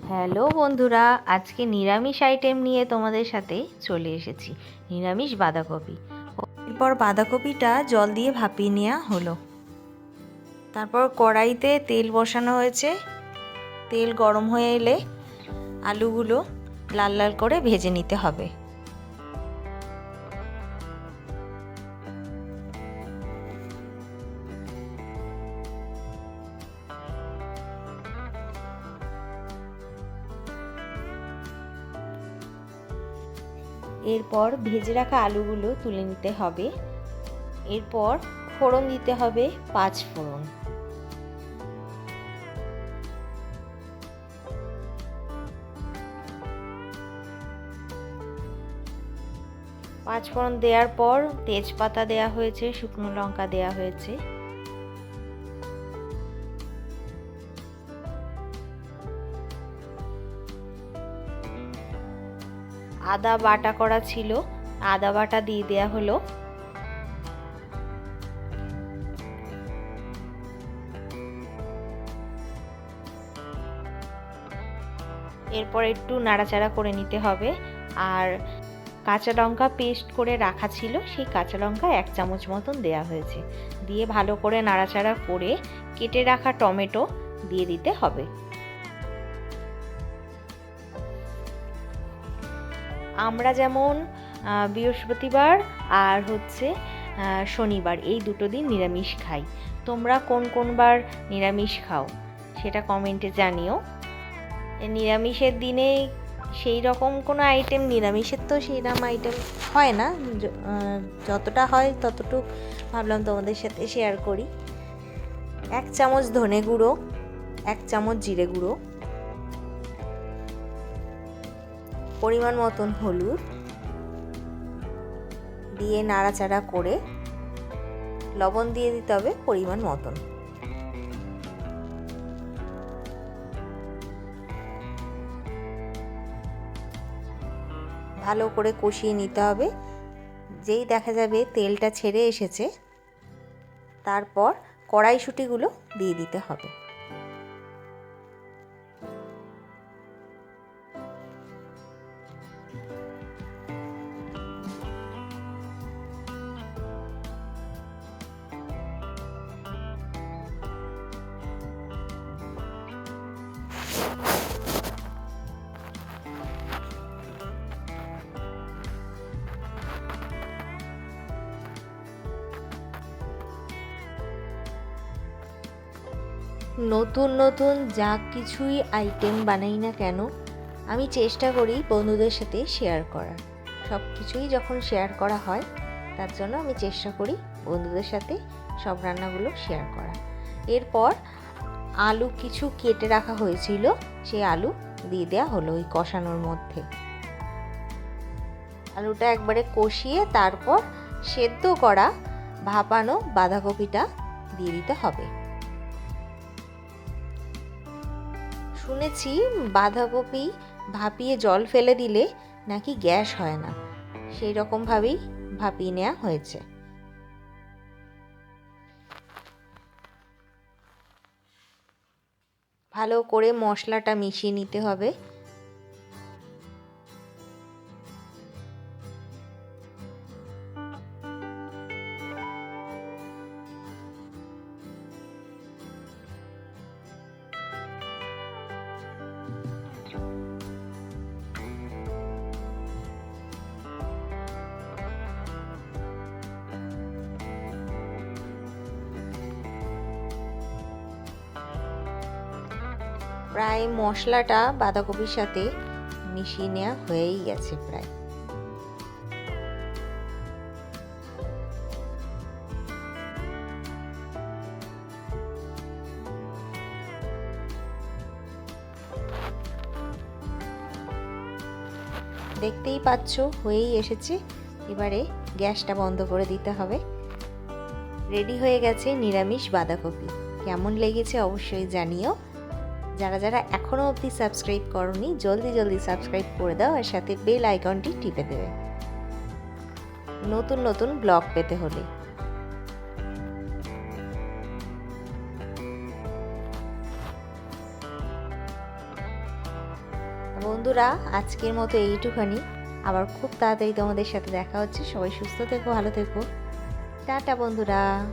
Hello বন্ধুরা, আজকে নিরামিষ আইটেম নিয়ে তোমাদের সাথে চলে এসেছি, নিরামিষ বাঁধাকপি। এরপর বাঁধাকপিটা জল দিয়ে ভাপিয়ে নেওয়া হলো। তারপর কড়াইতে তেল বসানো হয়েছে। তেল গরম হয়ে এলে আলুগুলো লাল লাল করে ভেজে নিতে হবে। এরপর ভেজে রাখা আলুগুলো তুলে নিতে হবে। এরপর ফোড়ন দিতে হবে পাঁচ ফোড়ন। পাঁচ ফোড়ন দেওয়ার পর তেজপাতা দেয়া হয়েছে, শুকনো লঙ্কা দেয়া হয়েছে। আদা বাটা করা ছিল। আদা বাটা দিয়ে দেয়া হলো। এরপর একটু নাড়াচাড়া করে নিতে হবে। আর কাঁচা লঙ্কা পেস্ট করে রাখা ছিল, সেই কাঁচা লঙ্কা এক চামচ মতন দেয়া হয়েছে। দিয়ে ভালো করে নাড়াচাড়া করে কেটে রাখা টমেটো দিয়ে দিতে হবে। আমরা যেমন বৃহস্পতিবার আর হচ্ছে শনিবার, এই দুটো দিন নিরামিষ খাই। তোমরা কোন কোন বার নিরামিষ খাও সেটা কমেন্টে জানিও। নিরামিষের দিনে সেই রকম কোনো আইটেম নিরামিষের তো সেইরকম আইটেম হয় না। যতটা হয় ততটুক ভাবলাম তোমাদের সাথে শেয়ার করি। এক চামচ ধনে গুঁড়ো, এক চামচ জিরে গুঁড়ো পরিমাণ মতন হলুদ দিয়ে নাড়াচাড়া করে লবণ দিয়ে দিতে হবে পরিমাণ মতন। ভালো করে কষিয়ে নিতে হবে। যেই দেখা যাবে তেলটা ছেড়ে এসেছে, তারপর কড়াইশুটিগুলো দিয়ে দিতে হবে। নতুন নতুন যা কিছুই আইটেম বানাই না কেন, আমি চেষ্টা করি বন্ধুদের সাথে শেয়ার করার। সব কিছুই যখন শেয়ার করা হয়, তার জন্য আমি চেষ্টা করি বন্ধুদের সাথে সব রান্নাগুলো শেয়ার করা এরপর আলু কিছু কেটে রাখা হয়েছিল, সেই আলু দিয়ে দেওয়া হলো ওই কষানোর মধ্যে। আলুটা একবারে কষিয়ে তারপর সেদ্ধ করা ভাপানো বাঁধাকপিটা দিয়ে দিতে হবে। শুনেছি বাঁধাকপি ভাপিয়ে জল ফেলে দিলে নাকি গ্যাস হয় না। সেই রকমভাবেই ভাপিয়ে নেওয়া হয়েছে। ভালো করে মশলাটা মিশিয়ে নিতে হবে। প্রায় মশলাটা বাঁধাকপির সাথে মিশিয়ে নেওয়া হয়েই গেছে প্রায়। দেখতেই পাচ্ছ, হয়েই এসেছে। এবারে গ্যাসটা বন্ধ করে দিতে হবে। রেডি হয়ে গেছে নিরামিষ বাঁধাকপি। কেমন লেগেছে অবশ্যই জানিও। যারা যারা এখনও অবধি সাবস্ক্রাইব করনি, জলদি জলদি সাবস্ক্রাইব করে দাও আর সাথে বেল আইকনটি টিপে দেবে। নতুন নতুন ব্লগ পেতে হলে। বন্ধুরা, আজকের মতো এইটুখানি। আবার খুব তাড়াতাড়ি তোমাদের সাথে দেখা হচ্ছে। সবাই সুস্থ থেকো, ভালো থেকো। টাটা বন্ধুরা।